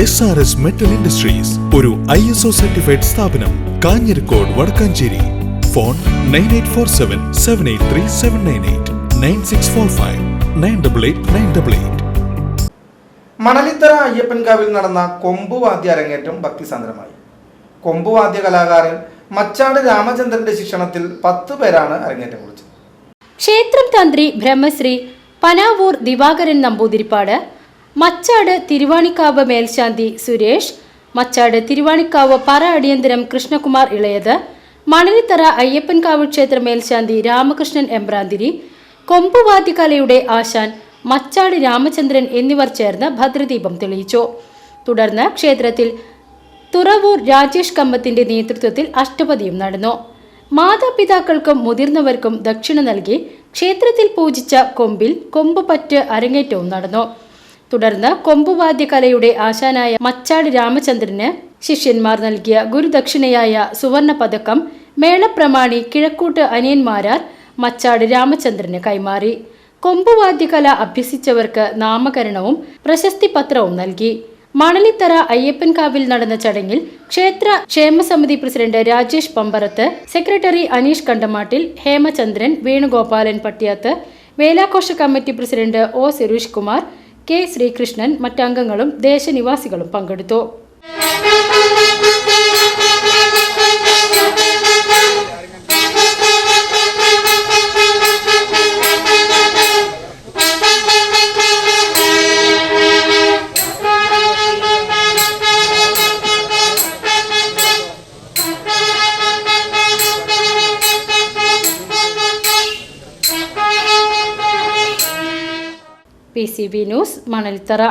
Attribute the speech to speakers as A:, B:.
A: S R S metal industries ഒരു I S O certified സ്ഥാപനം Kanjirakode Vadakkanchery. Phone nine eight four seven seven eight three seven nine eight nine six four five nine double eight nine double eight
B: Manalithara അയ്യപ്പൻകാവിൽ നടന്ന കൊമ്പുവാദ്യ അരങ്ങേറ്റം ഭക്തിസാന്ദ്രമായി. കൊമ്പുവാദ്യ കലാകാരൻ മച്ചാട് രാമചന്ദ്രന്റെ ശിക്ഷണത്തിൽ പത്ത് പേരാണ് അരങ്ങേറ്റം കുറിച്ചത്.
C: ക്ഷേത്രം തന്ത്രി ബ്രഹ്മശ്രീ പനാവൂർ ദിവാകരൻ നമ്പൂതിരിപ്പാട് മച്ചാട് തിരുവാണിക്കാവ് മേൽശാന്തി സുരേഷ് മച്ചാട് തിരുവാണിക്കാവ് പറ അടിയന്തരം കൃഷ്ണകുമാർ ഇളയത് മണലിത്തറ അയ്യപ്പൻകാവ് ക്ഷേത്ര മേൽശാന്തി രാമകൃഷ്ണൻ എംബ്രാന്തിരി കൊമ്പുവാദ്യകലയുടെ ആശാൻ മച്ചാട് രാമചന്ദ്രൻ എന്നിവർ ചേർന്ന് ഭദ്രദീപം തെളിയിച്ചു. തുടർന്ന് ക്ഷേത്രത്തിൽ തുറവൂർ രാജേഷ് കമ്മത്തിന്റെ നേതൃത്വത്തിൽ അഷ്ടപതിയും നടന്നു. മാതാപിതാക്കൾക്കും മുതിർന്നവർക്കും ദക്ഷിണ നൽകി ക്ഷേത്രത്തിൽ പൂജിച്ച കൊമ്പിൽ കൊമ്പുപറ്റ് അരങ്ങേറ്റവും നടന്നു. തുടർന്ന് കൊമ്പുവാദ്യകലയുടെ ആശാനായ മച്ചാട് രാമചന്ദ്രന് ശിഷ്യന്മാർ നൽകിയ ഗുരുദക്ഷിണയായ സുവർണ പതക്കം മേളപ്രമാണി കിഴക്കൂട്ട് അനിയന്മാരാർ മച്ചാട് രാമചന്ദ്രന് കൈമാറി. കൊമ്പുവാദ്യകല അഭ്യസിച്ചവർക്ക് നാമകരണവും പ്രശസ്തി പത്രവും നൽകി. മണലിത്തറ അയ്യപ്പൻകാവിൽ നടന്ന ചടങ്ങിൽ ക്ഷേത്ര ക്ഷേമസമിതി president Rajesh Pambarath secretary Aneesh Kandamattil Hemachandran Venugopalan Pattyath വേലാഘോഷ committee president O Suresh Kumar K Sreekrishnan മറ്റംഗങ്ങളും ദേശനിവാസികളും പങ്കെടുത്തു. P C B news Manalithara